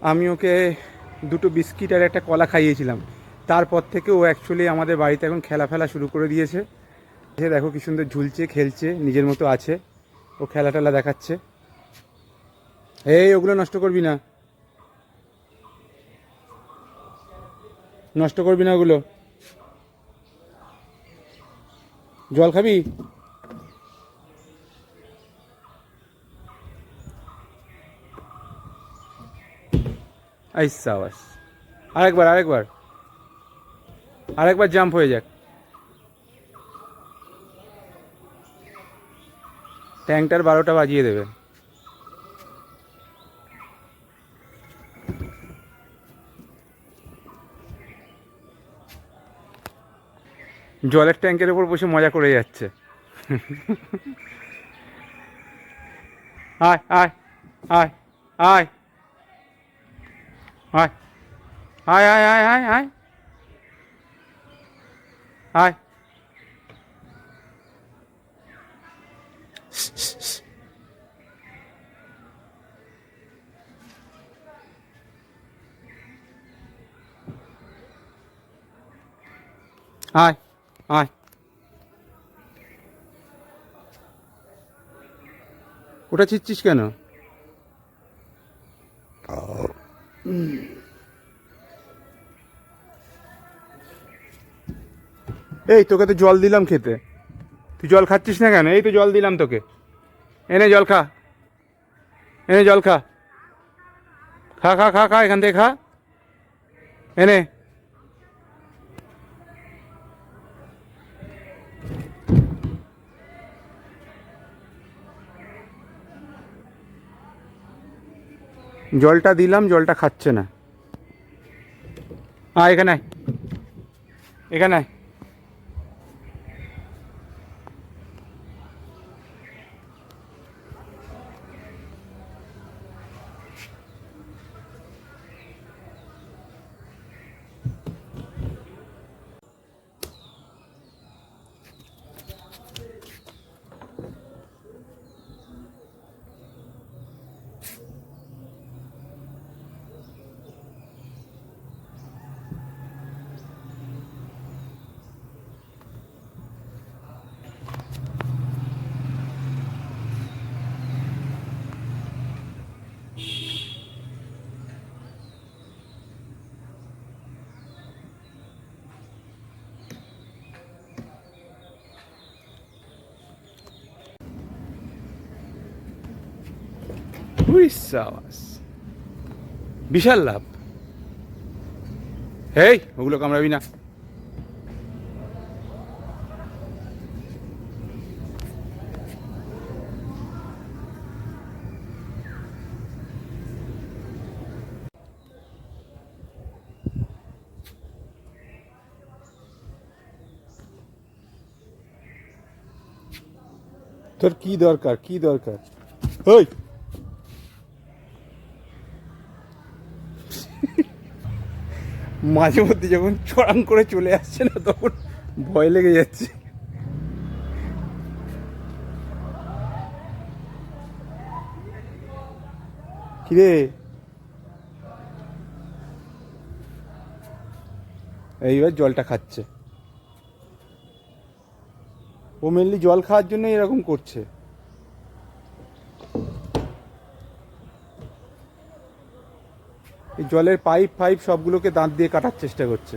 আমি ওকে দুটো বিস্কিট আর একটা কলা খাইয়েছিলাম। তারপর থেকে ও অ্যাকচুয়ালি আমাদের বাড়িতে এখন খেলা ফেলা শুরু করে দিয়েছে। এ দেখো কি সুন্দর ঝুলছে, খেলছে, নিজের মতো আছে। ও খেলা টেলা দেখাচ্ছে। এই, ওগুলো নষ্ট করবি না। নষ্ট করবি না ওগুলো। জল খাবি? আইসা, বাস। আরেকবার আরেকবার। আরেকবার জাম্প হয়ে যাক। ট্যাঙ্কটার বারোটা বাজিয়ে দেবে। জলের ট্যাঙ্কের উপর বসে মজা করে যাচ্ছে। আয় আয় আয় আয়। আয় আয় আয় আয় আয় আয় আয় Hi. Hi. ওটা চিচ্ছিস কেন এই, তোকে তো জল দিলাম খেতে। তুই জল খাচ্ছিস না কেন? এই তো জল দিলাম তোকে। এনে জল খা। এনে জল খা। খা খা খা খা, এখান থেকে খা। এনে। জলটা দিলাম জলটা খাচ্ছে না আয় এখানে। এখানে বিশাল লাভ। এই ওগুলো কামড়াবি না। তোর কি দরকার? কি দরকার? ওই মাঝে মধ্যে যখন চড়াং করে চলে আসছে না, তখন ভয় লেগে যাচ্ছে। কিরে? এইবার জলটা খাচ্ছে। ও মেনলি জল খাওয়ার জন্য এরকম করছে। এই জলের পাইপ ফাইপ সবগুলোকে দাঁত দিয়ে কাটার চেষ্টা করছে।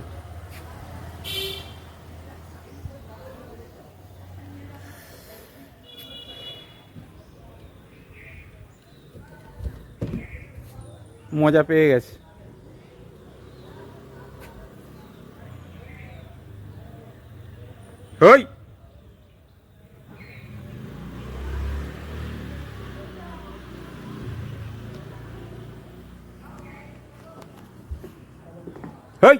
মজা পেয়ে গেছে। ওই হেই!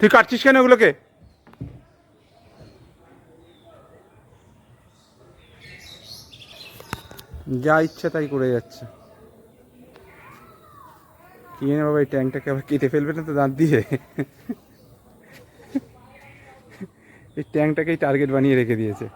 তুই কাটছিস কেন ওগুলোকে যা ইচ্ছা তাই করে যাচ্ছে। কি জানে বাবা এই ট্যাঙ্কটাকে আবার কেটে ফেলবে না তো দাঁত দিয়ে? এই ট্যাঙ্কটাকেই টার্গেট বানিয়ে রেখে দিয়েছে।